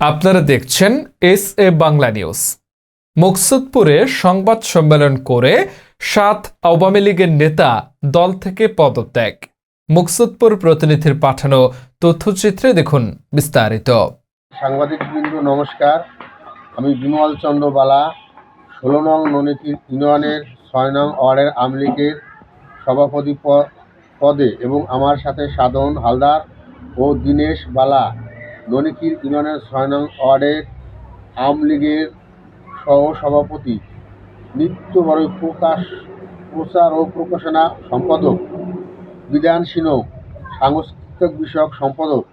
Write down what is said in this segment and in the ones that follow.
আপনারা দেখছেন S A Bangla news. মুকসুদপুরে সংবাদ সম্মেলন করে সাত আওয়ামী লীগের নেতা দল থেকে পদত্যাগ। মুকসুদপুর প্রতিনিধির পাঠানো তথ্যচিত্রে দেখুন বিস্তারিত। সাংবাদিকবৃন্দ নমস্কার। আমি বিমল চন্দ্র বালা, ষোলো নং ননীতি ইউনিয়নের ছয় নং ওয়ার্ডের আমলিগের সভাপতি পদে এবং আমার সাথে সাধন হালদার ও দীনেশ বালা ননিকির ইউনিয়নের ছয় নং ওয়ার্ডের আমলিগের সহ সভাপতি নিত্য বড় প্রকাশ, প্রচার ও প্রকাশনা সম্পাদক বিধান সিনহ, সাংস্কৃতিক বিষয়ক সম্পাদক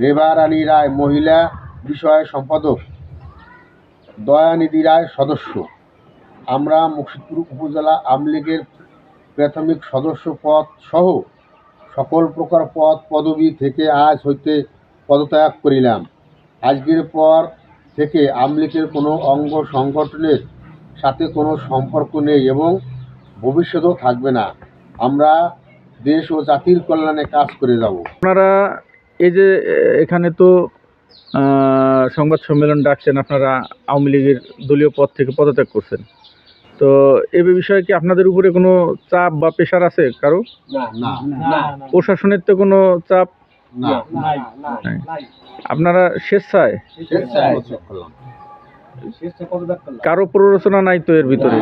রেবা রানী রায়, মহিলা বিষয় সম্পাদক দয়ানিধি রায় সদস্য। আমরা মুর্শিদপুর উপজেলা আমলীগের প্রাথমিক সদস্য পদ সহ সকল প্রকার পদ পদবি থেকে আজ হইতে পদত্যাগ করিলাম। আজকের পর থেকে আমলীগের কোনো অঙ্গ সংগঠনের সাথে কোনো সম্পর্ক নেই এবং ভবিষ্যতেও থাকবে না। আমরা দেশ ও জাতির কল্যাণে কাজ করে যাব। আপনারা এই যে এখানে তো সংবাদ সম্মেলন ডাকছেন আপনারা আওয়ামী লীগের দলীয় পদ থেকে পদত্যাগ করছেন। তো এ বিষয়ে কি আপনাদের উপরে কোনো চাপ বা প্রেশার আছে কারও? না। প্রশাসনের তো কোনো চাপ। আপনারা স্বেচ্ছায় কারও প্ররোচনা নাই তো এর ভিতরে?